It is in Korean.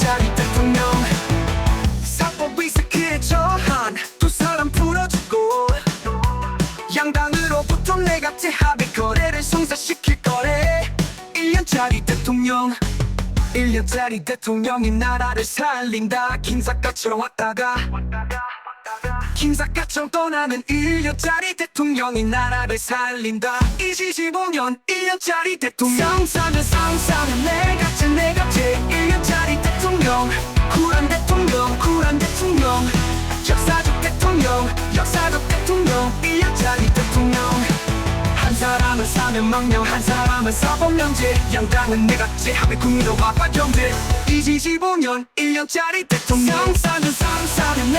짜릿한 풍경 사법 위스키에 저한 두 사람 풀어주고. 양당으로부터 내각제 합의 거래를 성사시킬 거래. 1년짜리 대통령. 1년짜리 대통령이 나라를 살린다. 김사과처럼 왔다가. 김사과처럼 떠나는 1년짜리 대통령이 나라를 살린다. 2015년 1년짜리 대통령. 상상은 상상 1년짜리 대통령. 한 사람은 사면 망령 한 사람은 사법령제 양당은 내가 제합의 국민과 박경제. 2015년 1년짜리 대통령. 상사는 상사는